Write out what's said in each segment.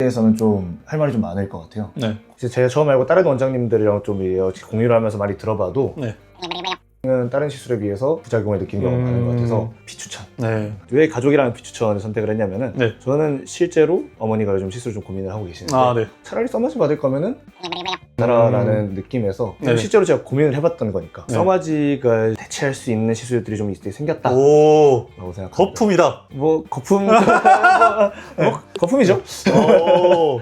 대해서는 좀 할 말이 좀 많을 것 같아요. 네. 제가 저 말고 다른 원장님들이랑 좀 이렇게 공유를 하면서 많이 들어봐도 네. 는 다른 시술에 비해서 부작용을 느끼는 경우가 많은 것 같아서 음. 비추천. 네. 왜 가족이라는 비추천을 선택을 했냐면은 네. 저는 실제로 어머니가 요즘 시술 좀 고민을 하고 계시는데 아, 네. 차라리 써마지 받을 거면은 나라라는 느낌에서 네. 실제로 제가 고민을 해봤던 거니까 네. 써마지가 대체할 수 있는 시술들이 좀 있을 때 생겼다라고 오, 생각합니다. 거품이다. 뭐 거품 뭐 거품이죠. 오.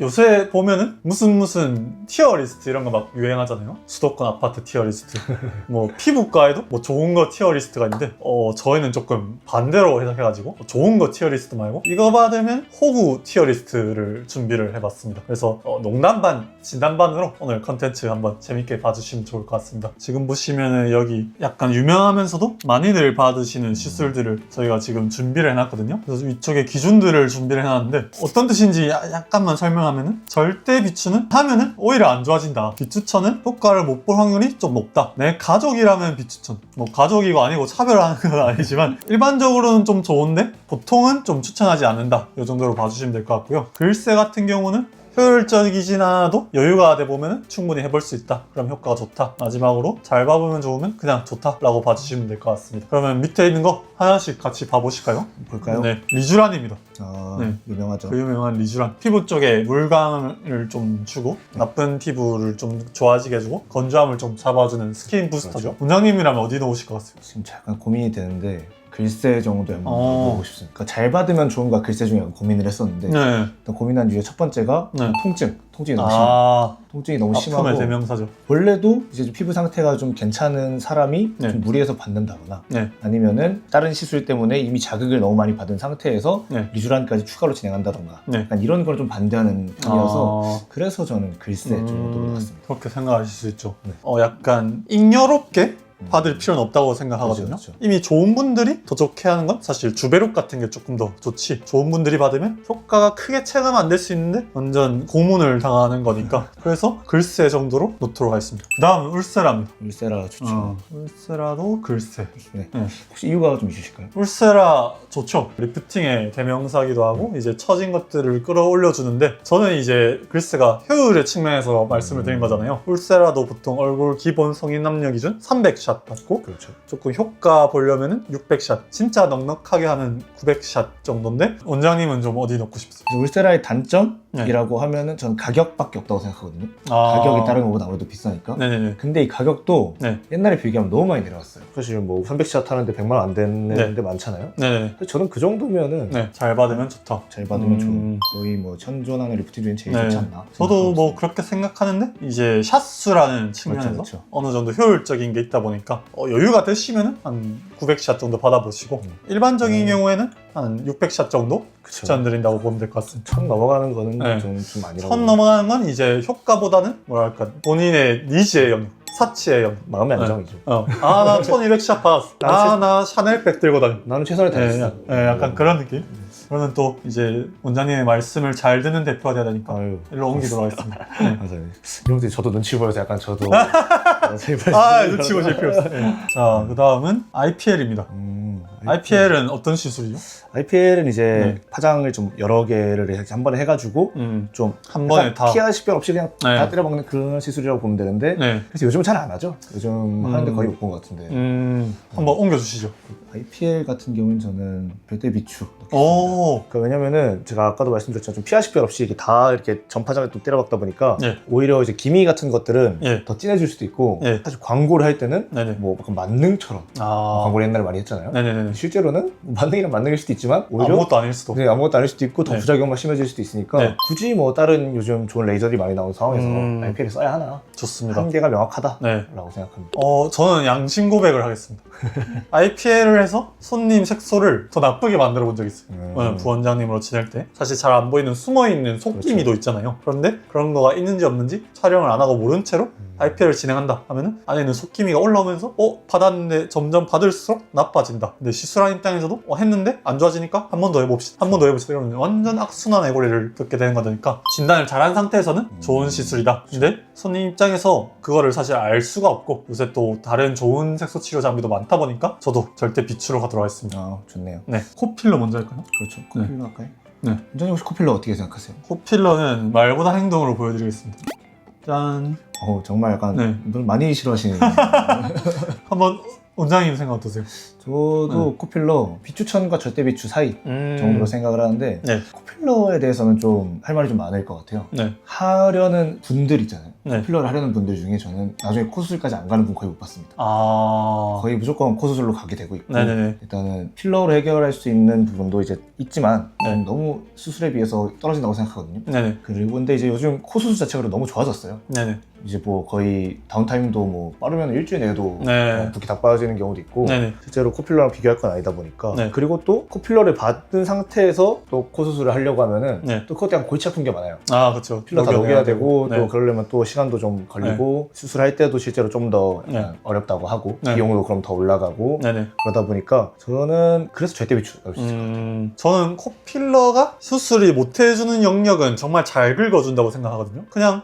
요새 보면은 무슨 무슨 티어 리스트 이런 거 막 유행하잖아요. 수도권 아파트 티어 리스트. 뭐 피부과에도 뭐 좋은 거 티어 리스트가 있는데 어 저희는 조금 반대로 해석해가지고 좋은 거 티어 리스트 말고 이거 받으면 호구 티어 리스트를 준비를 해봤습니다. 그래서 어, 농담 반 진담 반으로 오늘 컨텐츠 한번 재밌게 봐주시면 좋을 것 같습니다. 지금 보시면은 여기 약간 유명하면서도 많이들 받으시는 시술들을 저희가 지금 준비를 해놨거든요. 그래서 위쪽에 기준들을 준비를 해놨는데 어떤 뜻인지 야- 약간만 설명 하면은 절대 비추는 하면은 오히려 안 좋아진다. 비추천은 효과를 못 볼 확률이 좀 높다. 내 가족이라면 비추천. 뭐 가족이고 아니고 차별하는 건 아니지만 일반적으로는 좀 좋은데 보통은 좀 추천하지 않는다. 이 정도로 봐주시면 될 것 같고요. 글쎄 같은 경우는 효율적이진 않아도 여유가 돼 보면 충분히 해볼 수 있다. 그럼 효과가 좋다. 마지막으로 잘 봐보면 좋으면 그냥 좋다 라고 봐주시면 될 것 같습니다. 그러면 밑에 있는 거 하나씩 같이 봐보실까요? 볼까요? 네, 리쥬란입니다. 아, 네. 유명하죠. 그 유명한 리쥬란. 피부 쪽에 물광을 좀 주고 나쁜 피부를 좀 좋아지게 해주고 건조함을 좀 잡아주는 스킨 부스터죠. 원장님이라면 어디 놓으실 것 같아요? 지금 약간 고민이 되는데 글쎄 정도에 한번 어. 보고 싶습니다. 그러니까 잘 받으면 좋은가 글쎄 중에 고민을 했었는데 네. 일단 고민한 이유의 첫 번째가 네. 통증. 통증이 너무 심. 아, 통증이 너무 아픔의 심하고 대명사죠. 원래도 이제 좀 피부 상태가 좀 괜찮은 사람이 네. 좀 무리해서 받는다거나 네. 아니면은 다른 시술 때문에 이미 자극을 너무 많이 받은 상태에서 네. 리쥬란까지 추가로 진행한다던가 네. 약간 이런 걸 좀 반대하는 편이어서 아, 그래서 저는 글쎄 정도로 음, 갔습니다. 그렇게 생각하실 수 있죠. 네. 어, 약간 잉여롭게 음. 받을 필요는 없다고 생각하거든요. 그렇죠, 그렇죠. 이미 좋은 분들이 더 좋게 하는 건 사실 주베룩 같은 게 조금 더 좋지. 좋은 분들이 받으면 효과가 크게 체감 안 될 수 있는데 완전 고문을 당하는 거니까. 그래서 글쎄 정도로 놓도록 하겠습니다. 그 다음 울세라입니다. 울세라 좋죠. 어, 울세라도 글쎄. 네. 네. 혹시 이유가 좀 있으실까요? 울세라 좋죠. 리프팅의 대명사기도 하고 이제 처진 것들을 끌어올려 주는데 저는 이제 글쎄가 효율의 측면에서 말씀을 드린 거잖아요. 울세라도 보통 얼굴 기본 성인 남녀 기준 300샷 받고 그렇죠. 조금 효과 보려면은 600샷 진짜 넉넉하게 하는 900샷 정도인데 원장님은 좀 어디 넣고 싶으세요? 울세라의 단점이라고 하면은 저는 가격밖에 없다고 생각하거든요. 네. 아. 가격이 다른 것보다 아무래도 비싸니까. 네네네 근데 이 가격도 네. 옛날에 비교하면 너무 많이 내려갔어요. 사실 뭐 300샷 하는데 100만 원 안 되는 네. 데 많잖아요. 네네 근데 저는 그 정도면은 네. 잘 받으면 좋다 잘 받으면 음. 좋은 거의 뭐 천존하는 리프팅 중에 제일 네. 좋지 않나. 저도 뭐 생각하고 그렇게 생각하는데 이제 샷수라는 측면에서 그렇죠. 어느 정도 효율적인 게 있다 보니까 어, 여유가 되시면은 한 900샷 정도 받아보시고 음. 일반적인 음. 경우에는 한 600샷 정도 그쵸. 추천드린다고 보면 될 것 같습니다. 천 넘어가는 거는 네. 좀, 좀 아니라고. 선 넘어가는 건 이제 효과보다는 뭐랄까 본인의 니즈의 영역, 사치의 영역. 마음의 네. 안정이죠. 어. 아, 나 1200샷 받았어. 난 아, 나 샤넬백 들고 다녀. 나는 최선을 네, 다했어. 네, 약간 그런 느낌. 그러면 또 이제 원장님의 말씀을 잘 듣는 대표가 돼야 되니까 아유. 일로 옮기도록 하겠습니다. 네. 맞아요. 이런 데 저도 눈치 보여서 약간 저도. 제발. 아, 눈치 보실 필요 없어요. 네. 자, 그 다음은 IPL입니다. 음, IPL은 어떤 시술이죠? IPL은 이제 네. 파장을 좀 여러 개를 이렇게 한 번에 해가지고 음, 좀 한 번에 다. 피할 식별 없이 그냥 네. 다 때려박는 그런 시술이라고 보면 되는데 네. 그래서 요즘은 잘 안 하죠. 요즘 음. 하는데 거의 못 본 것 같은데 음, 한번 옮겨주시죠. IPL 같은 경우는 저는 별대 비추. 오, 그러니까 왜냐면은 제가 아까도 말씀드렸지만 좀 피하 식별 없이 이렇게 다 이렇게 전파장을 또 때려박다 보니까 예. 오히려 이제 기미 같은 것들은 예. 더 진해질 수도 있고 예. 사실 광고를 할 때는 네네. 뭐 약간 만능처럼 아, 광고를 옛날에 많이 했잖아요. 네네네. 실제로는 뭐 만능이란 만능일 수도 있지만 오히려 아무것도 아닐 수도. 네, 아무것도 아닐 수도 있고 더 네. 부작용만 심해질 수도 있으니까 네. 굳이 뭐 다른 요즘 좋은 레이저들이 많이 나온 상황에서 음. IPL을 써야 하나 좋습니다. 한계가 명확하다라고 네. 생각합니다. 어, 저는 양심 고백을 하겠습니다. IPL을 해서 손님 색소를 더 나쁘게 만들어 본 적이 있어요. 음. 저는 부원장님으로 지낼 때 사실 잘 안 보이는 숨어 있는 속기미도 그렇죠. 있잖아요. 그런데 그런 거가 있는지 없는지 촬영을 안 하고 모른 채로 음. IPL을 진행한다 하면은 안에 있는 속기미가 올라오면서 어 받았는데 점점 받을수록 나빠진다. 근데 시술한 입장에서도 어, 했는데 안 좋아지니까 한 번 더 해봅시다. 한 번 더 해봅시다. 이러면 완전 악순환 애고리를 겪게 되는 거니까 진단을 잘한 상태에서는 음. 좋은 시술이다. 근데 손님 입장에서 그거를 사실 알 수가 없고 요새 또 다른 좋은 색소 치료 장비도 많다 보니까 저도 절대 비추로 가도록 하겠습니다. 아 좋네요. 네, 코필러 먼저 할까요? 그렇죠. 네. 커피로 할까요? 네. 원장님 혹시 코필러 어떻게 생각하세요? 코필러는 말보다 행동으로 보여드리겠습니다. 짠. 어 정말 약간 네. 늘 많이 싫어하시는 한번 원장님 생각 어떠세요? 저도 코필러 비추천과 절대 비추 사이 음. 정도로 생각을 하는데 네. 코필러에 대해서는 좀 할 말이 좀 많을 것 같아요 네. 하려는 분들 있잖아요 네. 코필러를 하려는 분들 중에 저는 나중에 코 수술까지 안 가는 분 거의 못 봤습니다 아. 거의 무조건 코 수술로 가게 되고 있고 네네네. 일단은 필러로 해결할 수 있는 부분도 이제 있지만 네. 너무 수술에 비해서 떨어진다고 생각하거든요 네네. 그리고 근데 이제 요즘 코 수술 자체가 너무 좋아졌어요 네네. 이제 뭐 거의 다운타임도 뭐 빠르면 일주일 내도 네. 어, 붓기 다 빠지는 경우도 있고 네네. 실제로 코필러랑 비교할 건 아니다 보니까 네. 그리고 또 코필러를 받은 상태에서 또 코 수술을 하려고 하면은 네. 또 그것 때문에 골치 아픈 게 많아요. 아, 그쵸. 필러 다 녹여야 되고 네. 또 그러려면 또 시간 도 좀 걸리고 수술할 때도 실제로 좀 더 네. 어렵다고 하고 네. 비용도 그럼 더 올라가고 네네. 그러다 보니까 저는 그래서 절대 비추. 음, 저는 코 필러가 수술이 못 해주는 영역은 정말 잘 긁어준다고 생각하거든요. 그냥.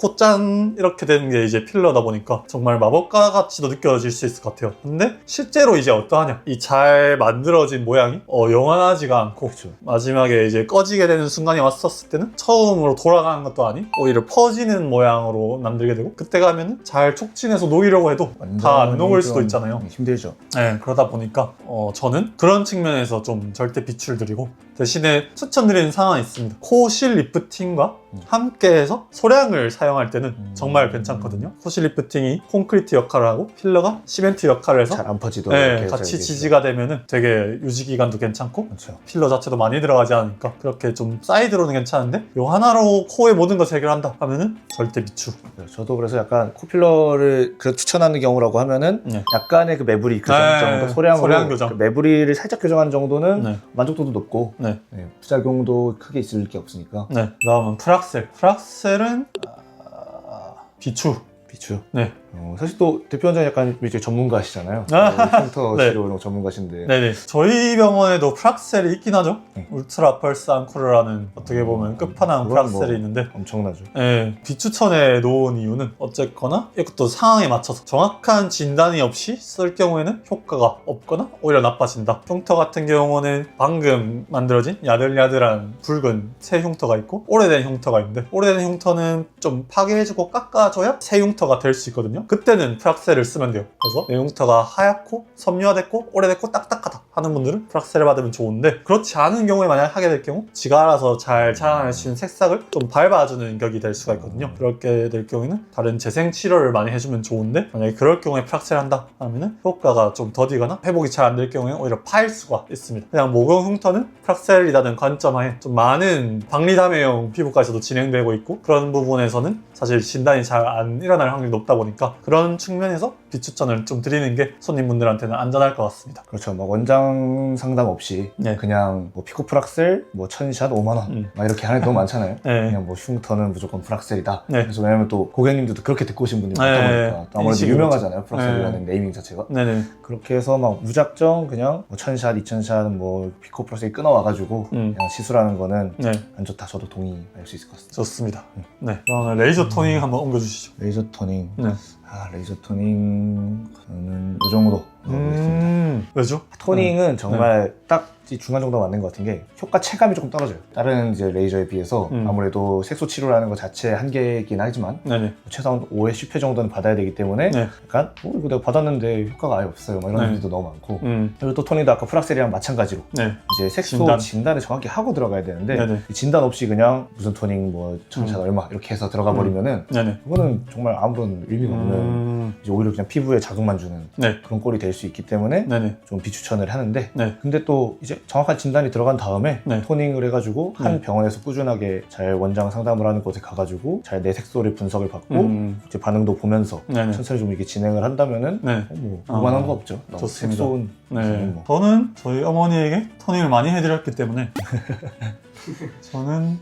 코짠 이렇게 되는 게 이제 필러다 보니까 정말 마법과 같이도 느껴질 수 있을 것 같아요. 근데 실제로 이제 어떠하냐? 이 잘 만들어진 모양이 어, 영원하지가 않고 그렇죠. 마지막에 이제 꺼지게 되는 순간이 왔었을 때는 처음으로 돌아가는 것도 아니 오히려 퍼지는 모양으로 만들게 되고 그때 가면은 잘 촉진해서 녹이려고 해도 다 안 녹을 수도 좀 있잖아요. 힘들죠 네, 그러다 보니까 어, 저는 그런 측면에서 좀 절대 비추를 드리고 대신에 추천드리는 상황이 있습니다. 코실 리프팅과 음. 함께해서 소량을 사용할 때는 음. 정말 괜찮거든요. 코실 리프팅이 콘크리트 역할을 하고 필러가 시멘트 역할을 해서 잘 안 퍼지도록 네, 이렇게 같이 잘 지지가 되면은 되게 유지 기간도 괜찮고 그렇죠. 필러 자체도 많이 들어가지 않으니까 그렇게 좀 사이드로는 괜찮은데 요 하나로 코의 모든 것을 해결한다 하면은 절대 비추. 네, 저도 그래서 약간 코필러를 그 추천하는 경우라고 하면은 네. 약간의 그 매부리 교정 네, 정도 소량으로 소량 교정. 그 매부리를 살짝 교정한 정도는 네. 만족도도 높고 네. 네, 부작용도 크게 있을 게 없으니까 네. 그다음은 프 락셀. 프락셀은 아, 비추. 비추. 네. 어, 사실 또 대표 원장이 약간 이제 전문가시잖아요. 아, 흉터 네. 치료 이런 거 전문가신데 네네. 저희 병원에도 프락셀이 있긴 하죠. 네. 울트라 펄스 앙코르라는 어떻게 보면 음, 끝판왕 그건 프락셀이 뭐 있는데 엄청나죠. 네, 비추천에 놓은 이유는 어쨌거나 이것도 상황에 맞춰서 정확한 진단이 없이 쓸 경우에는 효과가 없거나 오히려 나빠진다. 흉터 같은 경우는 방금 만들어진 야들야들한 붉은 새 흉터가 있고 오래된 흉터가 있는데 오래된 흉터는 좀 파괴해주고 깎아줘야 새 흉터가 될 수 있거든요. 그때는 프락셀을 쓰면 돼요. 그래서 내 흉터가 하얗고 섬유화됐고 오래됐고 딱딱하다 하는 분들은 프락셀을 받으면 좋은데 그렇지 않은 경우에 만약 하게 될 경우 지가 알아서 잘 자라날 수 있는 색상을 좀 밟아주는 격이 될 수가 있거든요. 그렇게 될 경우에는 다른 재생 치료를 많이 해주면 좋은데 만약에 그럴 경우에 프락셀 한다 하면은 효과가 좀 더디거나 회복이 잘 안 될 경우에는 오히려 파일 수가 있습니다. 그냥 모공 흉터는 프락셀이라는 관점하에 좀 많은 박리담회용 피부과에서도 진행되고 있고 그런 부분에서는 사실 진단이 잘 안 일어날 확률이 높다 보니까 그런 측면에서 비추천을 좀 드리는 게 손님분들한테는 안전할 것 같습니다. 그렇죠. 막 원장 상담 없이 네. 그냥 뭐 피코 프락셀, 뭐 천샷 5만 원, 음. 막 이렇게 하는 게 너무 많잖아요. 네. 그냥 뭐 흉터는 무조건 프락셀이다. 네. 그래서 왜냐면 또 고객님들도 그렇게 듣고 오신 분들이 많다 네. 보니까 또 아무래도 유명하잖아요. 프락셀이라는 네이밍 자체가. 네 네. 그렇게 해서 막 무작정 그냥 뭐 천샷, 이천샷, 뭐 피코 프락셀 끊어와가지고 음. 그냥 시술하는 거는 네. 안 좋다. 저도 동의할 수 있을 것 같습니다. 좋습니다. 네. 그러면 레이저 토닝 한번 옮겨주시죠. 레이저 토닝. 네. 아 레이저 토닝 저는 이 정도 넣어보겠습니다. 음, 왜죠? 토닝은 정말 딱이 중간 정도 맞는 것 같은 게 효과 체감이 조금 떨어져요. 다른 이제 레이저에 비해서 음. 아무래도 색소 치료라는 것 자체 한계이긴 하지만 네네. 최소한 5회 10회 정도는 받아야 되기 때문에 네. 약간 어, 이거 내가 받았는데 효과가 아예 없어요. 막 이런 네. 분들도 너무 많고 음, 그리고 또 토닝도 아까 프락셀이랑 마찬가지로 네. 이제 색소 진단. 을 정확히 하고 들어가야 되는데 네네. 이 진단 없이 그냥 무슨 토닝 뭐 천샷 음. 얼마 이렇게 해서 들어가 음. 버리면은 네네. 그거는 정말 아무런 의미가 없는 음, 이제 오히려 그냥 피부에 자극만 주는 네. 그런 꼴이 될 수 있기 때문에 네네. 좀 비추천을 하는데 네. 근데 또 이제 정확한 진단이 들어간 다음에 네. 토닝을 해가지고 한 네. 병원에서 꾸준하게 잘 원장 상담을 하는 곳에 가가지고 잘 내 색소를 분석을 받고 음, 이제 반응도 보면서 네네. 천천히 좀 이렇게 진행을 한다면은 네. 어, 뭐 아, 무관한 거 없죠. 좋습니다. 색소는 네. 뭐. 저는 저희 어머니에게 토닝을 많이 해드렸기 때문에 저는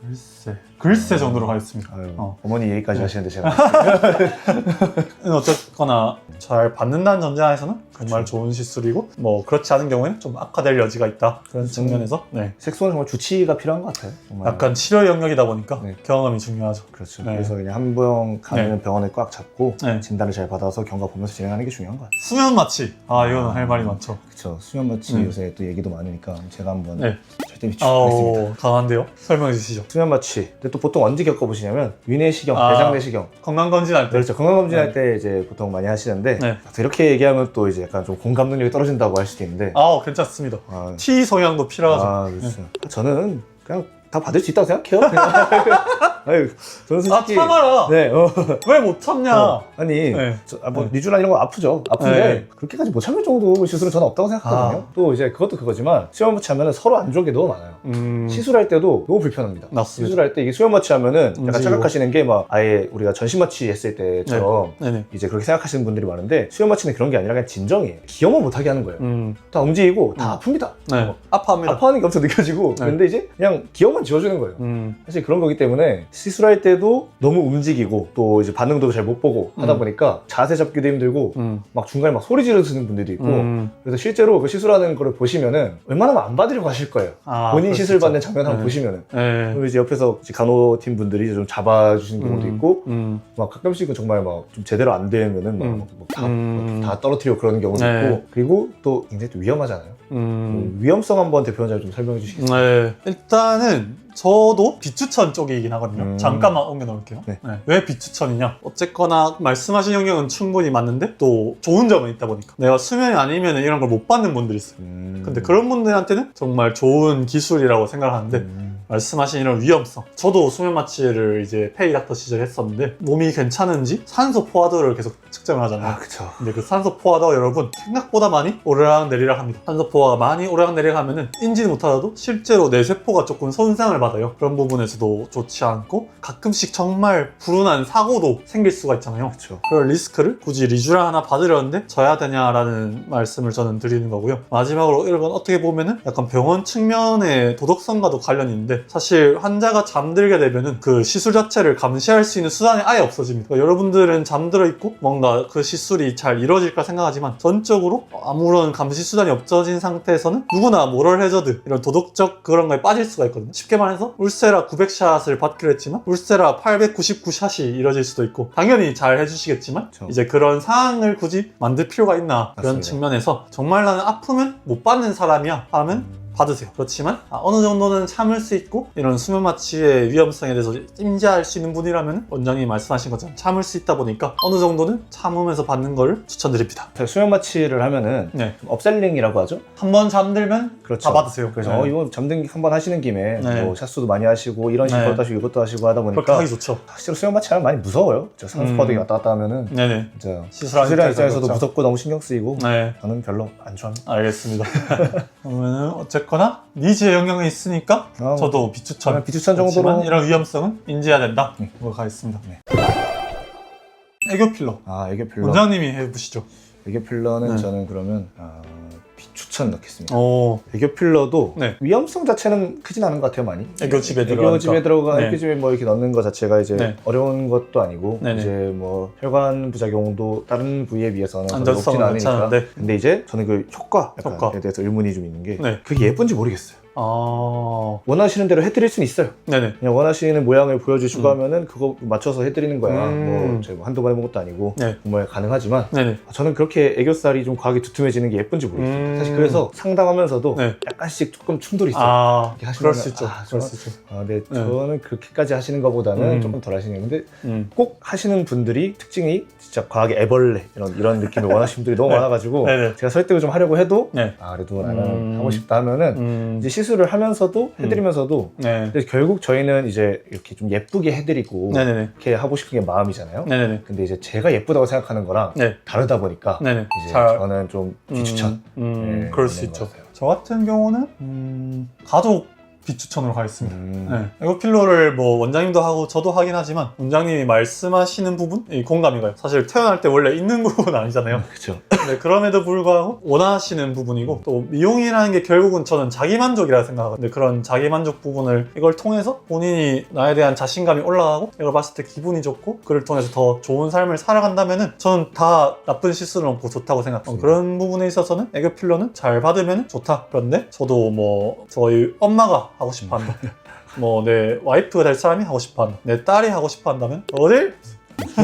글쎄 글쎄 정도로 가있습니다. 아유, 어. 어머니 얘기까지 네. 하시는데 제가 어쨌거나 잘 받는다는 전제하에서는 정말. 좋은 시술이고 뭐 그렇지 않은 경우에는 좀 악화될 여지가 있다 그런 측면에서 네. 색소는 정말 주치의가 필요한 것 같아요. 정말. 약간 치료 영역이다 보니까 네. 경험이 중요하죠. 그렇죠. 네. 그래서 그냥 한번 가면 병원에 꽉 잡고 네. 진단을 잘 받아서 경과 보면서 진행하는 게 중요한 것 같아요. 수면 마취. 아 이거는 할 말이 많죠. 그렇죠. 수면 마취 음. 요새 또 얘기도 많으니까 제가 한번 네. 절대 미치겠습니다. 강한데요. 설명해 주시죠. 수면 마취. 근데 또 보통 언제 겪어보시냐면 위내시경, 아. 대장내시경. 건강검진할 때. 그렇죠. 건강검진할 네. 때 이제 보통 많이 하시는데 네. 이렇게 얘기하면 또 이제 약간 좀 공감 능력이 떨어진다고 할 수도 있는데 아 괜찮습니다. 아, T 성향도 필요하죠. 아, 그렇죠. 저는 그냥 다 받을 수 있다고 생각해요. 그냥. 아유, 저는 아 솔직히 참아라. 네, 어, 왜 못 참냐. 어, 아니 네. 저, 아, 뭐 네. 리주라 이런 거 아프죠. 아픈데 네. 그렇게까지 못 참을 정도 시술은 저는 없다고 생각하거든요. 아. 또 이제 그것도 그거지만 수면 마취 하면 서로 안 좋은 게 너무 많아요. 음, 시술할 때도 너무 불편합니다. 맞습니다. 시술할 때 이게 수면 마취 하면은 약간 움직이고. 착각하시는 게 막 아예 우리가 전신 마취 했을 때처럼 네네. 이제 그렇게 생각하시는 분들이 많은데 수면 마취는 그런 게 아니라 그냥 진정이에요. 기억만 못 하게 하는 거예요. 음, 다 움직이고 다 음. 아픕니다. 네. 아파합니다. 아파하는 게 엄청 느껴지고 네. 근데 이제 그냥 기억만 지워주는 거예요. 음, 사실 그런 거기 때문에 시술할 때도 너무 움직이고 또 이제 반응도 잘 못 보고 하다 음. 보니까 자세 잡기도 힘들고 음, 막 중간에 막 소리 지르시는 분들도 있고 음. 그래서 실제로 그 시술하는 거를 보시면은 웬만하면 안 받으려고 하실 거예요. 아, 본인 시술. 받는 장면 한번 네. 보시면은 네. 그리고 이제 옆에서 이제 간호팀 분들이 좀 잡아주시는 경우도 음, 있고 음, 막 가끔씩은 정말 막 좀 제대로 안 되면은 막, 음. 막 다, 음. 다 떨어뜨리고 그러는 경우도 네. 있고 그리고 또 굉장히 또 위험하잖아요. 음. 그 위험성 한번 대표원장님 좀 설명해 주시겠어요? 네. 일단은 저도 비추천 쪽이긴 하거든요. 음. 잠깐만 옮겨 놓을게요. 네. 왜 비추천이냐? 어쨌거나 말씀하신 영역은 충분히 맞는데 또 좋은 점은 있다 보니까 내가 수면이 아니면 이런 걸 못 받는 분들이 있어요. 음. 근데 그런 분들한테는 정말 좋은 기술이라고 생각하는데 음. 말씀하신 이런 위험성. 저도 수면 마취를 이제 페이 닥터 시절 했었는데 몸이 괜찮은지 산소 포화도를 계속 측정을 하잖아요. 아 그쵸. 근데 그 산소 포화도 여러분 생각보다 많이 오르락 내리락 합니다. 산소 포화가 많이 오르락 내리락 하면은 인지는 못하더라도 실제로 내 세포가 조금 손상을 받아요. 그런 부분에서도 좋지 않고 가끔씩 정말 불운한 사고도 생길 수가 있잖아요. 그쵸. 그럴 리스크를 굳이 리주라 하나 받으려는데 져야 되냐라는 말씀을 저는 드리는 거고요. 마지막으로 이건 어떻게 보면은 약간 병원 측면의 도덕성과도 관련이 있는데 사실 환자가 잠들게 되면은 그 시술 자체를 감시할 수 있는 수단이 아예 없어집니다. 그러니까 여러분들은 잠들어 있고 뭔가 그 시술이 잘 이루어질까 생각하지만 전적으로 아무런 감시 수단이 없어진 상태에서는 누구나 모럴 해저드 이런 도덕적 그런 거에 빠질 수가 있거든요. 쉽게 말해서 울세라 900샷을 받기로 했지만 울세라 899샷이 이뤄질 수도 있고 당연히 잘 해주시겠지만 그쵸. 이제 그런 상황을 굳이 만들 필요가 있나 그런 맞습니다. 측면에서 정말 나는 아프면 못 받는 사람이야 하면 받으세요. 그렇지만 아, 어느 정도는 참을 수 있고 이런 수면 마취의 위험성에 대해서 임자할 수 있는 분이라면 원장님이 말씀하신 것처럼 참을 수 있다 보니까 어느 정도는 참으면서 받는 걸 추천드립니다. 수면 마취를 하면은 네. 좀 업셀링이라고 하죠. 한번 잠들면 그렇죠. 다 받으세요. 그래서 네. 어, 이거 잠든 한번 하시는 김에 네. 뭐 샷수도 많이 하시고 이런 식으로 네. 하시고 이것도 하시고 하다 보니까 하기 좋죠. 실제로 수면 마취하면 많이 무서워요. 산소 음. 파동이 왔다 갔다 하면은 네네. 진짜 시술하는 입장에서도 그렇죠. 무섭고 너무 신경 쓰이고 네. 저는 별로 안 좋아합니다. 알겠습니다. 그러면은 어쨌 거나 니즈의 영향이 있으니까 아, 저도 비추천. 저는 비추천 정도로 그렇지만 이런 위험성은 인지해야 된다. 네. 뭐 가겠습니다. 네. 애교 필러. 아 애교 필러. 원장님이 해보시죠. 애교 필러는 네. 저는 그러면 아, 비 추천 넣겠습니다. 오. 애교 필러도 네. 위험성 자체는 크진 않은 것 같아요 많이. 애교 집에 애교 들어가니까. 집에 들어가 네. 애교 집에 뭐 이렇게 넣는 것 자체가 이제 네. 어려운 것도 아니고 네네. 이제 뭐 혈관 부작용도 다른 부위에 비해서는 안전성은 높진 않으니까. 괜찮은데. 근데 이제 저는 그 효과에 효과. 대해서 의문이 좀 있는 게 네. 그게 예쁜지 모르겠어요. 아. 원하시는 대로 해드릴 수는 있어요. 네네. 그냥 원하시는 모양을 보여주시고 음. 하면은 그거 맞춰서 해드리는 거야. 음. 뭐 제가 뭐 한두 번 해본 것도 아니고 네. 정말 가능하지만 네네. 저는 그렇게 애교살이 좀 과하게 두툼해지는 게 예쁜지 모르겠어요. 음. 사실 그래서 상담하면서도 네. 약간씩 조금 충돌이 있어요. 아. 그럴 수 있죠. 아, 그럴 수 있죠. 아, 근데 네. 저는 그렇게까지 하시는 것보다는 음. 조금 덜 하시는 건데 음. 꼭 하시는 분들이 특징이 진짜 과하게 애벌레 이런 이런 느낌을 원하시는 분들이 너무 네. 많아가지고 네네. 제가 설득을 좀 하려고 해도 네. 아 그래도 나는 음. 하고 싶다 하면은 음. 이제 시술을 하면서도 해드리면서도 네. 근데 결국 저희는 이제 이렇게 좀 예쁘게 해드리고 네네네. 이렇게 하고 싶은 게 마음이잖아요. 네네네. 근데 이제 제가 예쁘다고 생각하는 거랑 네. 다르다 보니까 네네. 이제 잘. 저는 좀 음, 비추천. 음, 네, 그럴 수 있는 있죠. 같아요. 저 같은 경우는 음, 가족 비추천으로 가겠습니다. 음. 네. 에고 필러를 뭐 원장님도 하고 저도 하긴 하지만 원장님이 말씀하시는 부분 이 공감이 가요. 사실 태어날 때 원래 있는 부분 아니잖아요. 그쵸. 네, 그럼에도 불구하고 원하시는 부분이고 또 미용이라는 게 결국은 저는 자기 만족이라 생각하거든요. 그런 자기 만족 부분을 이걸 통해서 본인이 나에 대한 자신감이 올라가고 이걸 봤을 때 기분이 좋고 그를 통해서 더 좋은 삶을 살아간다면은 저는 다 나쁜 실수는 없고 좋다고 생각해요. 맞습니다. 그런 부분에 있어서는 애교 필러는 잘 받으면 좋다. 그런데 저도 뭐 저희 엄마가 하고 싶어 한다. 뭐 내 와이프가 될 사람이 하고 싶어 한다. 내 딸이 하고 싶어 한다면 어딜?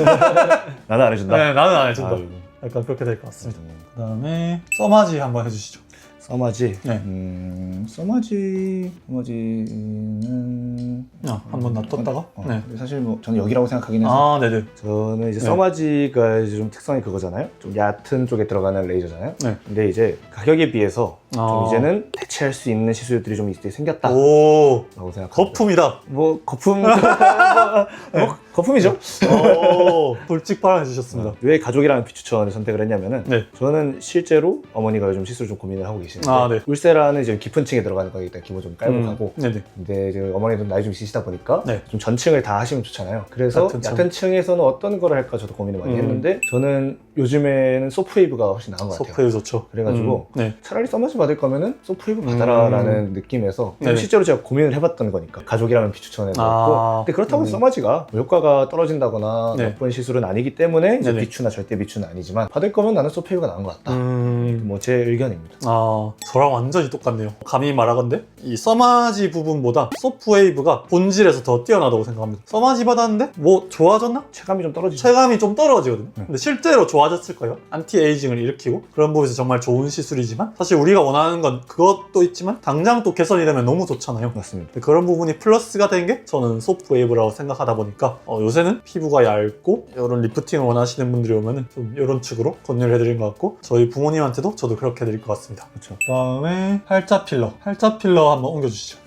나는 안 해준다. 네, 나는 안 해준다. 아유. 약간 그렇게 될 것 같습니다. 음. 그 다음에 써마지 한번 해주시죠. 써마지. 네. 음, 써마지. 써마지는 아, 한번 놔뒀다가? 어, 네. 사실 뭐 저는 여기라고 생각하긴 해서 아, 네네. 저는 이제 네. 써마지가 이제 좀 특성이 그거잖아요. 좀 얕은 쪽에 들어가는 레이저잖아요. 네. 근데 이제 가격에 비해서 좀 아. 이제는 대체할 수 있는 시술들이 좀 이때 생겼다라고 오, 생각합니다. 거품이다. 뭐 거품 뭐, 뭐 거품이죠. 오, 돌직 발언해주셨습니다. 왜 가족이라는 비추천을 선택을 했냐면은 네. 저는 실제로 어머니가 요즘 시술 좀 고민을 하고 계시는데 아, 네. 울세라는 이제 깊은 층에 들어가는 거기 때문에 기본 좀 깔고 음, 가고 네네. 근데 이제 어머니도 나이 좀 있으시다 보니까 네. 좀 전층을 다 하시면 좋잖아요. 그래서 얕은 얕은, 층. 층. 에서는 어떤 거를 할까 저도 고민을 많이 음. 했는데 저는 요즘에는 소프웨이브가 훨씬 나은 것 같아요. 소프웨이 좋죠. 그래가지고 음, 네. 차라리 써마지 받을 거면은 소프웨이브 받아라라는 느낌에서 네네. 실제로 제가 고민을 해봤던 거니까 가족이라면 넣었고 아, 근데 그렇다고 음. 써마지가 뭐 효과가 떨어진다거나 네. 나쁜 시술은 아니기 때문에 이제 네네. 비추나 절대 비추는 아니지만 받을 거면 나는 소프웨이브가 나은 것 같다. 음, 뭐 제 의견입니다. 아, 저랑 완전히 똑같네요. 감히 말하건대 이 써마지 부분보다 소프웨이브가 본질에서 더 뛰어나다고 생각합니다. 써마지 받았는데 뭐 좋아졌나? 체감이 좀 떨어지죠. 체감이 좀 떨어지거든요. 네. 근데 실제로 좋아졌을 거예요. 안티에이징을 일으키고 그런 부분에서 정말 좋은 시술이지만 사실 우리가 원하는 건 그것도 있지만 당장 또 개선이 되면 너무 좋잖아요. 맞습니다. 그런 부분이 플러스가 된 게 저는 소프 웨이브라고 생각하다 보니까 어, 요새는 피부가 얇고 이런 리프팅을 원하시는 분들이 오면은 좀 이런 축으로 권유를 해드린 것 같고 저희 부모님한테도 저도 그렇게 해드릴 것 같습니다. 그렇죠. 그다음에 팔자 필러, 팔자 필러 한번 옮겨주시죠.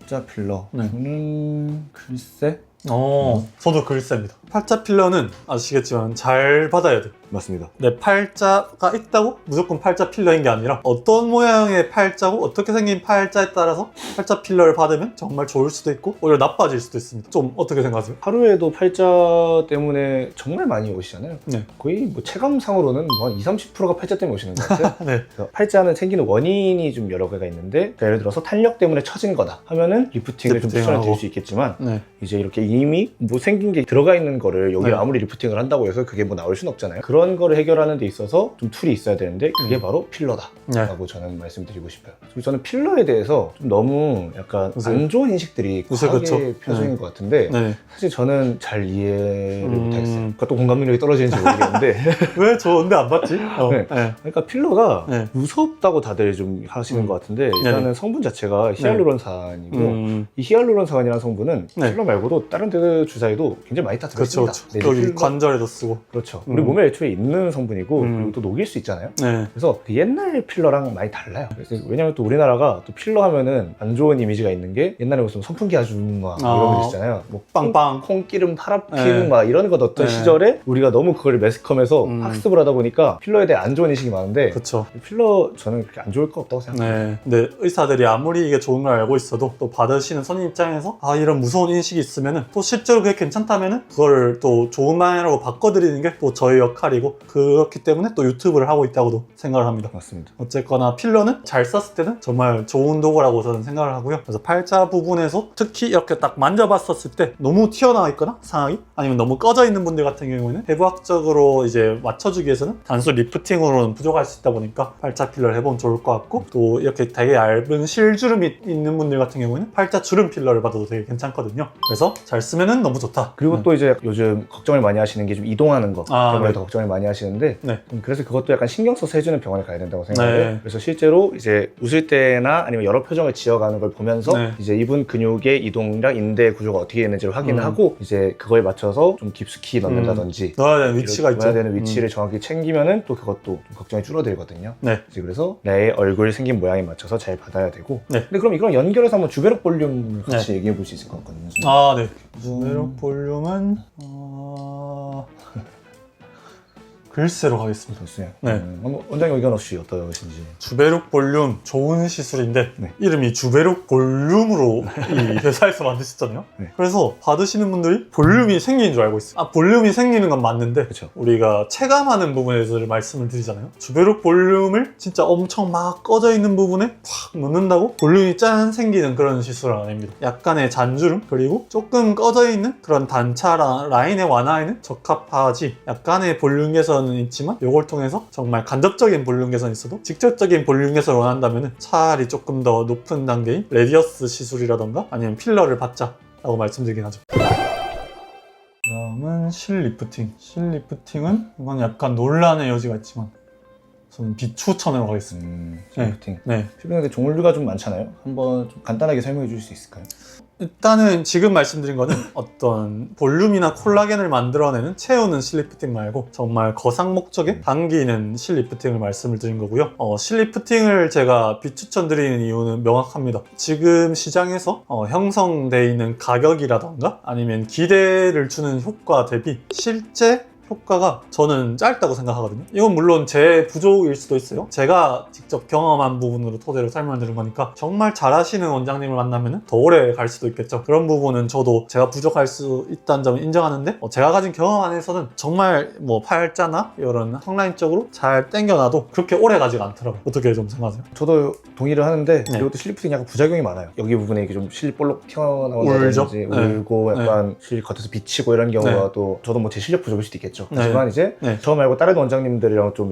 팔자 필러. 네. 저는 글쎄 어, 저도 글쎄입니다. 팔자 필러는 아시겠지만 잘 받아야 돼. 맞습니다. 내 팔자가 있다고 무조건 팔자 필러인 게 아니라 어떤 모양의 팔자고 어떻게 생긴 팔자에 따라서 팔자 필러를 받으면 정말 좋을 수도 있고 오히려 나빠질 수도 있습니다. 좀 어떻게 생각하세요? 하루에도 팔자 때문에 정말 많이 오시잖아요. 네. 거의 뭐 체감상으로는 뭐 한 20, 30%가 팔자 때문에 오시는 것 같아요. 네. 그래서 팔자는 생기는 원인이 좀 여러 개가 있는데 그러니까 예를 들어서 탄력 때문에 처진 거다 하면은 리프팅을 좀 리프팅을 추천을 하고. 드릴 수 있겠지만 네. 이제 이렇게 이미 뭐 생긴 게 들어가 있는 거를 여기 네. 아무리 리프팅을 한다고 해서 그게 뭐 나올 순 없잖아요. 그런 거를 해결하는 데 있어서 좀 툴이 있어야 되는데 그게 음. 바로 필러다. 네. 라고 저는 말씀드리고 싶어요. 그리고 저는 필러에 대해서 좀 너무 약간 요새- 안 좋은 인식들이 요새 과하게 그쵸. 표정인 것 같은데 네. 사실 저는 잘 이해를 음. 못하겠어요. 그러니까 또 공감 능력이 떨어지는지 모르겠는데 왜 좋은데 안 받지? 어. 네. 네. 그러니까 필러가 네. 무섭다고 다들 좀 하시는 음. 것 같은데 일단은 성분 자체가 히알루론산이고 음, 이 히알루론산이라는 성분은 네. 필러 말고도 다른 데 주사에도 굉장히 많이 다 그렇죠. 들어있습니다. 그렇죠. 네, 여기 필러- 관절에도 쓰고. 그렇죠. 음. 우리 몸에 애초에 있는 성분이고 음. 그리고 또 녹일 수 있잖아요. 네. 그래서 그 옛날 필러랑 많이 달라요. 그래서 왜냐면 또 우리나라가 또 필러 하면은 안 좋은 이미지가 있는 게 옛날에 무슨 선풍기 아줌마 뭐 아. 이런 거 있잖아요. 뭐 빵빵. 콩, 기름 파라핀 네. 막 이런 거 넣었던 네. 시절에 우리가 너무 그걸 매스컴해서 음. 학습을 하다 보니까 필러에 대해 안 좋은 인식이 많은데 그렇죠. 필러 저는 그렇게 안 좋을 거 없다고 생각해요. 네. 근데 의사들이 아무리 이게 좋은 걸 알고 있어도 또 받으시는 손님 입장에서 아 이런 무서운 인식이 있으면은 또 실제로 그게 괜찮다면은 그걸 또 좋은 방향으로 바꿔드리는 게 또 저희 역할이고 그렇기 때문에 또 유튜브를 하고 있다고도 생각을 합니다. 맞습니다. 어쨌거나 필러는 잘 썼을 때는 정말 좋은 도구라고 저는 생각을 하고요. 그래서 팔자 부분에서 특히 이렇게 딱 만져봤었을 때 너무 튀어나와 있거나 상하이 아니면 너무 꺼져 있는 분들 같은 경우에는 해부학적으로 이제 맞춰주기 위해서는 단순 리프팅으로는 부족할 수 있다 보니까 팔자 필러를 해보면 좋을 것 같고 또 이렇게 되게 얇은 실주름이 있는 분들 같은 경우에는 팔자 주름 필러를 받아도 되게 괜찮거든요. 그래서 잘 쓰면은 너무 좋다. 그리고 네. 또 이제 요즘 걱정을 많이 하시는 게 좀 이동하는 거 아, 때문에 네. 더 걱정을 많이 하시는데 네. 음, 그래서 그것도 약간 신경 써서 해주는 병원에 가야 된다고 생각해요. 네. 그래서 실제로 이제 웃을 때나 아니면 여러 표정을 지어가는 걸 보면서 네. 이제 이분 근육의 이동이랑 인대 구조가 어떻게 되는지를 확인을 음. 하고 이제 그거에 맞춰서 좀 깊숙이 넣는다든지 넣어야 되는 위치가 있죠. 넣어야 되는 음. 위치를 정확히 챙기면은 또 그것도 좀 걱정이 줄어들거든요. 네. 이제 그래서 내 얼굴 생긴 모양에 맞춰서 잘 받아야 되고. 네. 근데 그럼 이거랑 연결해서 한번 주베력 볼륨을 같이 얘기해 볼 수 있을 것 같거든요. 좀. 아, 네. 음. 주메력 볼륨은 어... 글쎄로 가겠습니다. 좋습니다. 네. 음, 한번 원장님 의견 없이 어떠신지. 주베룩 볼륨 좋은 시술인데 네. 이름이 주베룩 볼륨으로 이 회사에서 만드셨잖아요. 네. 그래서 받으시는 분들이 볼륨이 생기는 줄 알고 있어요. 아 볼륨이 생기는 건 맞는데 그렇죠. 우리가 체감하는 부분에 대해서 말씀을 드리잖아요. 주베룩 볼륨을 진짜 엄청 막 꺼져 있는 부분에 팍 넣는다고 볼륨이 짠 생기는 그런 시술은 아닙니다. 약간의 잔주름 그리고 조금 꺼져 있는 그런 단차 라- 라인의 완화에는 적합하지 약간의 볼륨 개선은 있지만 이걸 통해서 정말 간접적인 볼륨 개선이 있어도 직접적인 볼륨 개선을 원한다면 차라리 조금 더 높은 단계인 레디어스 시술이라던가 아니면 필러를 받자 라고 말씀드리긴 하죠. 다음은 실 리프팅. 실 리프팅은 이건 약간 논란의 여지가 있지만 저는 비추천으로 가겠습니다. 음, 네. 피팅. 네. 피부인데 종류가 좀 많잖아요. 한번 좀 간단하게 설명해 주실 수 있을까요? 일단은 지금 말씀드린 거는 어떤 볼륨이나 콜라겐을 만들어내는 채우는 실리프팅 말고 정말 거상 목적에 당기는 실리프팅을 말씀을 드린 거고요. 어, 실리프팅을 제가 비추천드리는 이유는 명확합니다. 지금 시장에서 어, 형성돼 있는 가격이라던가 아니면 기대를 주는 효과 대비 실제 효과가 저는 짧다고 생각하거든요. 이건 물론 제 부족일 수도 있어요. 제가 직접 경험한 부분으로 토대로 설명드린 거니까 정말 잘하시는 원장님을 만나면 더 오래 갈 수도 있겠죠. 그런 부분은 저도 제가 부족할 수 있다는 점을 인정하는데 어, 제가 가진 경험 안에서는 정말 뭐 팔자나 이런 턱라인적으로 잘 당겨놔도 그렇게 오래 가지가 않더라고요. 어떻게 좀 생각하세요? 저도 동의를 하는데 네. 이것도 실리프팅 약간 부작용이 많아요. 여기 부분에 이게 좀실 볼록? 튀어나온다든지 네. 울고 약간 실 겉에서 비치고 이런 경우가 네. 또 저도 뭐 제 실력 부족일 수도 있겠죠. 네. 하지만 이제 네. 저 말고 다른 원장님들이랑 좀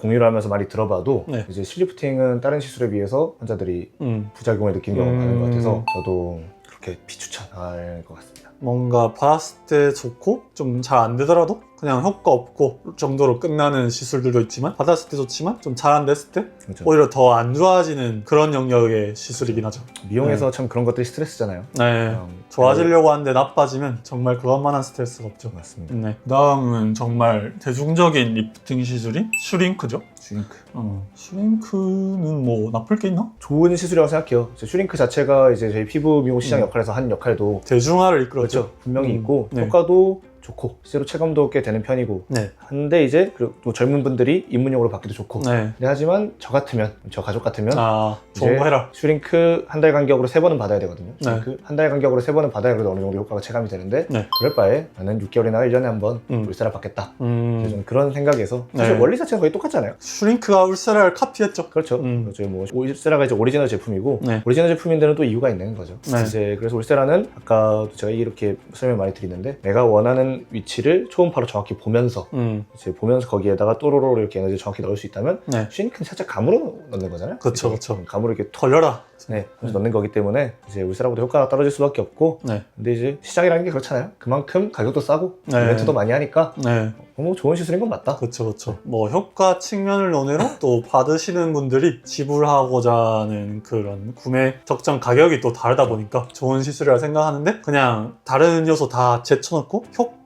공유를 하면서 많이 들어봐도 네. 이제 실리프팅은 다른 시술에 비해서 환자들이 음, 부작용을 느끼는 경우가 많은 것 음. 같아서 저도 그렇게 비추천할 것 같습니다. 뭔가 받았을 때 좋고 좀 잘 안 되더라도 그냥 효과 없고 정도로 끝나는 시술들도 있지만 받았을 때 좋지만 좀 잘 안 됐을 때 그렇죠. 오히려 더 안 좋아지는 그런 영역의 시술이긴 하죠. 미용에서 참 그런 것들이 스트레스잖아요. 네. 그냥 좋아지려고 하는데 나빠지면 정말 그것만한 스트레스가 없죠. 맞습니다. 네. 다음은 정말 대중적인 리프팅 시술인 슈링크죠. 슈링크. 어, 슈링크는 뭐 나쁠 게 있나? 좋은 시술이라고 생각해요. 이제 슈링크 자체가 이제 저희 피부 미용 시장 음. 역할에서 한 역할도 대중화를 이끌었죠. 그렇죠. 분명히 음, 있고 네. 효과도 좋고 실제로 체감도 꽤 되는 편이고 네. 한데 이제 그리고 또 젊은 분들이 입문용으로 받기도 좋고 네. 근데 하지만 저 같으면 저 가족 같으면 아, 좋은 이제 거 해라. 슈링크 한 달 간격으로 세 번은 받아야 되거든요. 네. 슈링크 한 달 간격으로 세 번은 받아야 그래도 어느 정도 효과가 체감이 되는데 네. 그럴 바에 나는 6개월이나 1년에 한 번 음. 울사를 받겠다. 음, 저는 그런 생각에서 사실 네. 원리 자체는 거의 똑같잖아요. 슈링크가 울세라를 카피했죠. 그렇죠. 음. 그렇죠. 뭐 울세라가 이제 오리지널 제품이고 네. 오리지널 제품인 데는 또 이유가 있는 거죠. 네. 이제 그래서 울세라는 아까 제가 이렇게 설명 많이 드리는데 내가 원하는 위치를 초음파로 정확히 보면서 음, 이제 보면서 거기에다가 또로로 이렇게 에너지 정확히 넣을 수 있다면 네. 슈링크는 살짝 감으로 넣는 거잖아요. 이렇게 그쵸. 감으로 이렇게 톡 털려라. 네, 그래서 넣는 거기 때문에 이제 울세라보다 효과가 떨어질 수밖에 없고 네. 근데 이제 시장이라는 게 그렇잖아요. 그만큼 가격도 싸고 네. 이벤트도 많이 하니까 네. 뭐 좋은 시술인 건 맞다. 그렇죠, 그렇죠. 뭐 효과 측면을 논외로 또 받으시는 분들이 지불하고자 하는 그런 구매 적정 가격이 또 다르다 보니까 좋은 시술이라 생각하는데 그냥 다른 요소 다 제쳐놓고 효과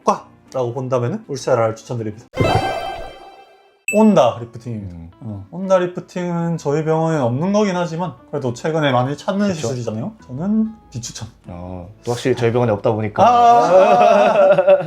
라고 본다면 울세라를 추천드립니다. 온다 리프팅입니다. 음, 어, 온다 리프팅은 저희 병원에 없는 거긴 하지만 그래도 최근에 많이 찾는 그쵸. 시술이잖아요. 저는 비추천. 어, 또 확실히 저희 병원에 없다 보니까 아,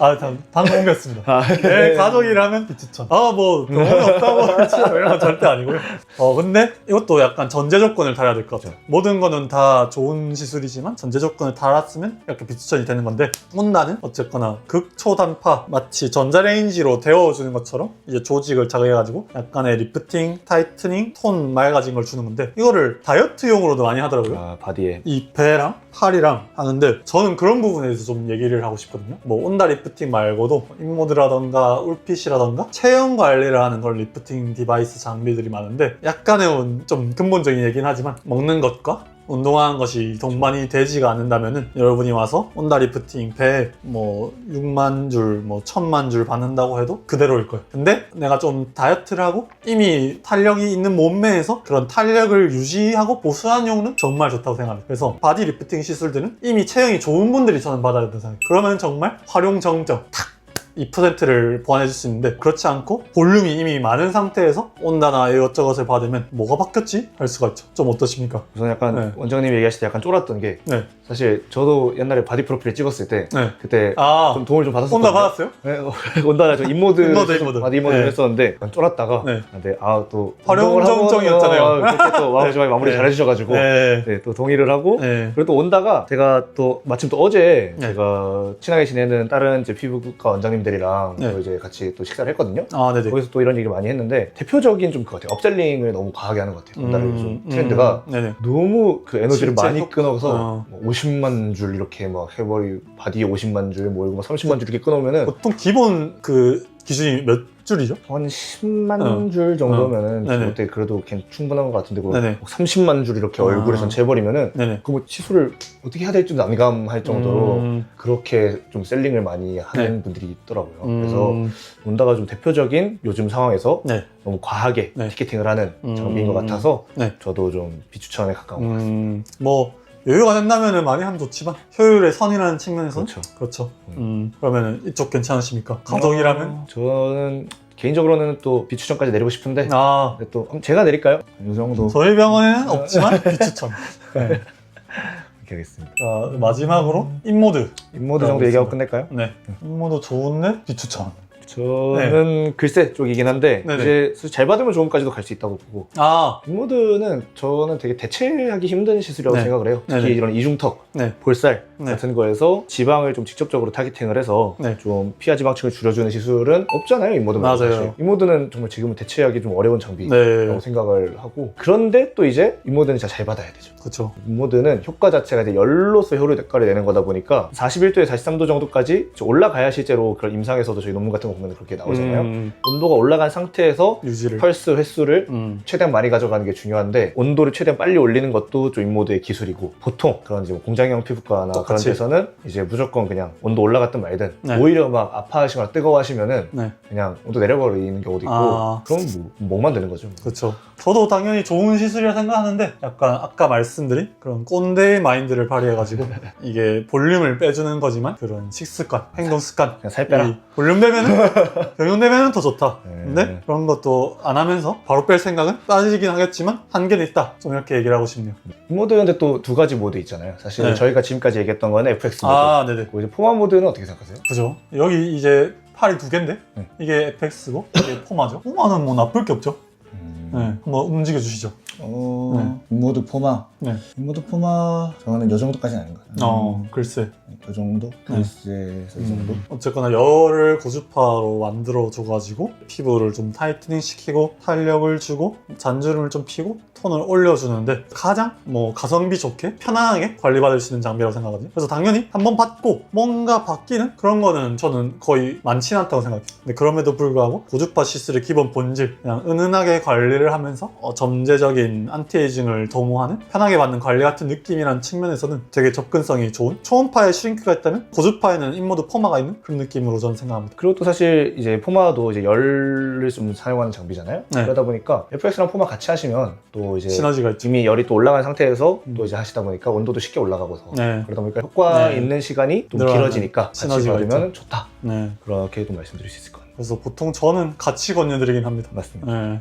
아, 다- 방금 옮겼습니다. 아, 내 가족이라면 비추천. 아, 뭐, 병원이 없다고 하지 이런 건 절대 아니고요. 어, 근데 이것도 약간 전제 조건을 달아야 될 것 같아요. 모든 거는 다 좋은 시술이지만 전제 조건을 달았으면 이렇게 비추천이 되는 건데, 온다는 어쨌거나 극초단파, 마치 전자레인지로 데워주는 것처럼 이제 조 직을 자극해가지고 약간의 리프팅, 타이트닝, 톤 맑아진 걸 주는 건데, 이거를 다이어트용으로도 많이 하더라고요. 아, 바디에 이 배랑 팔이랑 하는데 저는 그런 부분에 대해서 좀 얘기를 하고 싶거든요. 뭐 온다 리프팅 말고도 인모드라던가 울핏이라던가 체형 관리를 하는 그런 리프팅 디바이스 장비들이 많은데 약간의 좀 근본적인 얘기는 하지만 먹는 것과 운동하는 것이 동반이 되지가 않는다면은 여러분이 와서 온다 리프팅 배 뭐 6만 줄, 뭐 1000만 줄 받는다고 해도 그대로일 거예요. 근데 내가 좀 다이어트를 하고 이미 탄력이 있는 몸매에서 그런 탄력을 유지하고 보수하는 용은 정말 좋다고 생각합니다. 그래서 바디 리프팅 시술들은 이미 체형이 좋은 분들이 저는 받아야 된다고 생각해요. 그러면 정말 활용 정정 탁 2%를 보완해 줄 수 있는데 그렇지 않고 볼륨이 이미 많은 상태에서 온다나 이것저것을 받으면 뭐가 바뀌었지? 할 수가 있죠. 좀 어떠십니까? 우선 약간 네. 원장님이 얘기하실 때 약간 쫄았던 게 네. 사실 저도 옛날에 바디 프로필 찍었을 때 네. 그때 아, 좀 도움을 좀 받았었거든요. 온다 받았어요? 네, 어, 온다나 저 인모드 인모드, 인모드. 바디 인모드 네. 했었는데 약간 쫄았다가 네. 근데 아또 활용정정이었잖아요. 그렇게 또 마무리, 마무리 네. 잘해주셔가지고 네. 네, 또 동의를 하고 네. 그리고 또 온다가 제가 또 마침 또 어제 네. 제가 친하게 지내는 다른 이제 피부과 원장님 들이랑 네. 또 이제 같이 또 식사를 했거든요. 아, 네네. 거기서 또 이런 얘기를 많이 했는데 대표적인 좀 그거 같아요. 업셀링을 너무 과하게 하는 것 같아요. 온다를 요즘 트렌드가 음, 네네. 너무 그 에너지를 많이 효과- 끊어서 어. 뭐 50만 줄 이렇게 막 해버리 바디에 50만 줄, 뭐 이거 막 30만 줄 이렇게 끊으면은 보통 기본 그 기준이 몇 줄이죠? 한 10만 어. 줄 정도면은 네네. 그때 그래도 괜 충분한 것 같은데 그거 네네. 30만 줄 이렇게 아. 얼굴에 전체 해버리면은 네네. 그거 시술을 어떻게 해야 될지도 난감할 정도로 음, 그렇게 좀 셀링을 많이 하는 네. 분들이 있더라고요. 음, 그래서 온다가 좀 대표적인 요즘 상황에서 네. 너무 과하게 네. 티켓팅을 하는 음. 장비인 것 같아서 네. 저도 좀 비추천에 가까운 것 같습니다. 음, 뭐 여유가 된다면 많이 하면 좋지만 효율의 선이라는 측면에서는 그렇죠. 그렇죠. 음. 음, 그러면 이쪽 괜찮으십니까? 가족이라면? 어, 저는 개인적으로는 또 비추천까지 내리고 싶은데 아, 근데 또 한번 제가 내릴까요? 이 정도 저희 병원에는 없지만 비추천. 네. 이렇게 하겠습니다. 자, 마지막으로 인모드. 인모드 네, 정도 얘기하고. 끝낼까요? 네. 인모드 좋은데 비추천. 저는 글쎄 쪽이긴 한데 네네. 이제 사실 잘 받으면 좋음까지도 갈 수 있다고 보고 아, 인모드는 저는 되게 대체하기 힘든 시술이라고 네. 생각을 해요. 특히 네네. 이런 이중턱, 네. 볼살 네. 같은 거에서 지방을 좀 직접적으로 타겟팅을 해서 네. 좀 피하 지방층을 줄여주는 시술은 없잖아요. 인모드 말고 맞아요. 사실. 인모드는 정말 지금은 대체하기 좀 어려운 장비라고 네. 생각을 하고 그런데 또 이제 인모드는 진짜 잘 받아야 되죠. 그렇죠. 인모드는 효과 자체가 이제 열로서 효과를 내는 거다 보니까 41도에 43도 정도까지 올라가야 실제로 그런 임상에서도 저희 논문 같은 거 보면 그렇게 나오잖아요. 음, 온도가 올라간 상태에서 유지를. 펄스 횟수를 음, 최대한 많이 가져가는 게 중요한데 온도를 최대한 빨리 올리는 것도 좀 인모드의 기술이고 보통 그런 이제 뭐 공장형 피부과나. 그런 데서는 이제 무조건 그냥 온도 올라갔든 말든 네. 오히려 막 아파하시거나 뜨거워하시면은 네. 그냥 온도 내려버리는 경우도 있고 아. 그럼 뭐 목만 되는 거죠. 그렇죠. 저도 당연히 좋은 시술이라 생각하는데 약간 아까 말씀 드린 그런 꼰대의 마인드를 발휘해가지고 이게 볼륨을 빼주는 거지만 그런 식습관, 행동 습관 그냥 살 빼라. 이 볼륨 되면은 병용 되면은 더 좋다. 네. 근데 그런 것도 안 하면서 바로 뺄 생각은 빠지긴 하겠지만 한계는 있다. 좀 이렇게 얘기를 하고 싶네요. 모드 근데 또 두 가지 모드 있잖아요. 사실 네. 저희가 지금까지 얘기했던 거는 FX 모드. 아, 네네. 그리고 이제 포마 모드는 어떻게 생각하세요? 그죠. 여기 이제 팔이 두 개인데 네. 이게 에펙스고 이게 포마죠. 포마는 뭐 나쁠 게 없죠. 음. 네. 한번 움직여 주시죠. 어, 인모드 포마. 네. 인모드 포마 저는 요 정도까지는 아닌 것 같아요. 어, 글쎄. 그 정도? 글쎄에서 이 정도? 음, 어쨌거나 열을 고주파로 만들어 줘가지고 피부를 좀 타이트닝 시키고 탄력을 주고 잔주름을 좀 피고 톤을 올려주는데 가장 뭐 가성비 좋게 편안하게 관리받을 수 있는 장비라고 생각하거든요. 그래서 당연히 한번 받고 뭔가 바뀌는 그런 거는 저는 거의 많지는 않다고 생각해요. 근데 그럼에도 불구하고 고주파 시술의 기본 본질 그냥 은은하게 관리를 하면서 어, 점재적인 안티에이징을 도모하는 편하게 받는 관리 같은 느낌이라는 측면에서는 되게 접근성이 좋은 초음파에 슈링크가 있다면 고주파에는 인모드 포마가 있는 그런 느낌으로 저는 생각합니다. 그리고 또 사실 이제 포마도 이제 열을 좀 사용하는 장비잖아요. 네. 그러다 보니까 FX랑 포마 같이 하시면 또 이제 시너지가 있죠. 이미 열이 또 올라간 상태에서 음. 또 이제 하시다 보니까 온도도 쉽게 올라가고서 네. 그러다 보니까 효과 네. 있는 시간이 좀 늘어나는 길어지니까 같이 시너지가 받으면 좋다. 네. 그렇게 좀 말씀드릴 수 있을 것 같아요. 그래서 보통 저는 같이 권유드리긴 합니다. 맞습니다. 네.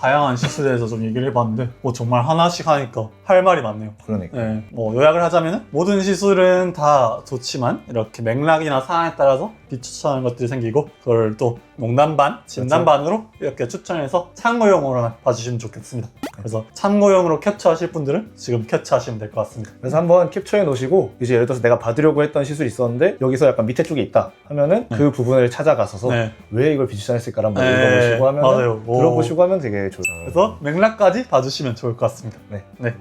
다양한 시술에 대해서 좀 얘기를 해봤는데 뭐 정말 하나씩 하니까 할 말이 많네요. 그러니까. 네, 뭐 요약을 하자면 모든 시술은 다 좋지만 이렇게 맥락이나 상황에 따라서 비추천하는 것들이 생기고 그걸 또 농담 반, 진담 반으로 이렇게 추천해서 참고용으로만 봐주시면 좋겠습니다. 그래서 참고용으로 캡처하실 분들은 지금 캡처하시면 될 것 같습니다. 그래서 한번 캡처해 놓으시고 이제 예를 들어서 내가 받으려고 했던 시술이 있었는데 여기서 약간 밑에 쪽에 있다 하면은 네. 그 부분을 찾아가서서 네, 왜 이걸 비추천했을까를 한번 네, 읽어보시고 하면 맞아요. 오. 들어보시고 하면 되게 좋아요. 그래서 맥락까지 봐주시면 좋을 것 같습니다. 네. 네.